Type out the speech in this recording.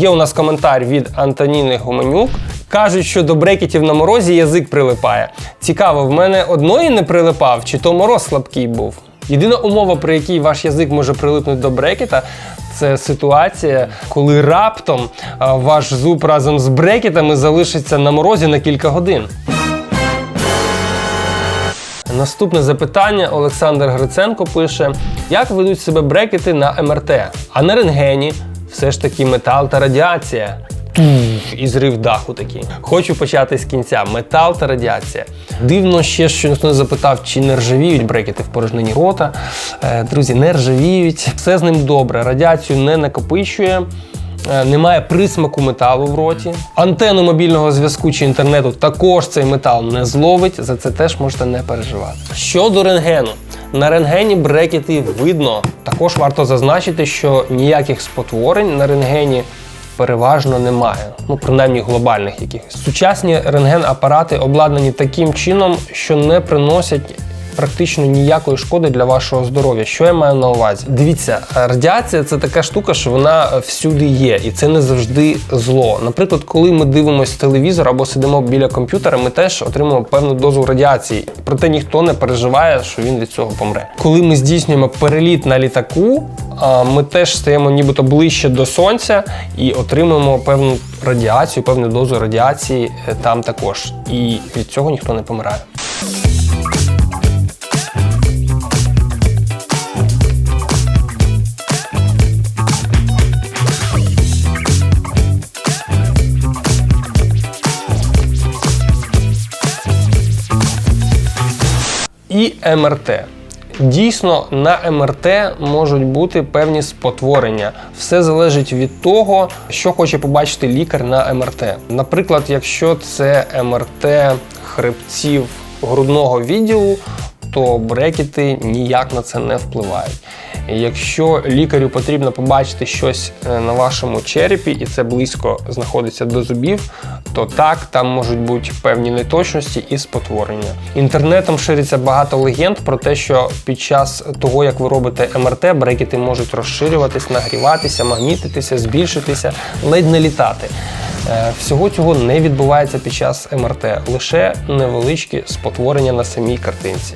Є у нас коментар від Антоніни Гуменюк. Кажуть, що до брекетів на морозі язик прилипає. Цікаво, в мене одної не прилипав, чи то мороз слабкий був. Єдина умова, при якій ваш язик може прилипнути до брекета, це ситуація, коли раптом ваш зуб разом з брекетами залишиться на морозі на кілька годин. Наступне запитання Олександр Гриценко пише: як ведуть себе брекети на МРТ? А на рентгені все ж таки метал та радіація. І зрив даху такий. Хочу почати з кінця. Метал та радіація. Дивно ще, що ніхто не запитав, чи не ржавіють брекети в порожнині рота. Е, друзі, не ржавіють. Все з ним добре. Радіацію не накопичує. Е, Немає присмаку металу в роті. Антенну мобільного зв'язку чи інтернету також цей метал не зловить. За це теж можете не переживати. Щодо рентгену. На рентгені брекети видно. Також варто зазначити, що ніяких спотворень на рентгені переважно немає. Ну, принаймні глобальних якихось. Сучасні рентген-апарати обладнані таким чином, що не приносять практично ніякої шкоди для вашого здоров'я. Що я маю на увазі? Дивіться, радіація це така штука, що вона всюди є, і це не завжди зло. Наприклад, коли ми дивимося телевізор або сидимо біля комп'ютера, ми теж отримуємо певну дозу радіації. Проте ніхто не переживає, що він від цього помре. Коли ми здійснюємо переліт на літаку, ми теж стаємо нібито ближче до сонця і отримуємо певну радіацію, певну дозу радіації е, там також. І від цього ніхто не помирає. І МРТ. Дійсно, на МРТ можуть бути певні спотворення. Все залежить від того, що хоче побачити лікар на МРТ. Наприклад, якщо це МРТ хребців грудного відділу, то брекети ніяк на це не впливають. Якщо лікарю потрібно побачити щось е, на вашому черепі, і це близько знаходиться до зубів, то так, там можуть бути певні неточності і спотворення. Інтернетом шириться багато легенд про те, що під час того, як ви робите МРТ, брекети можуть розширюватись, нагріватися, магнітитися, збільшитися, ледь не літати. Е, Всього цього не відбувається під час МРТ, лише невеличкі спотворення на самій картинці.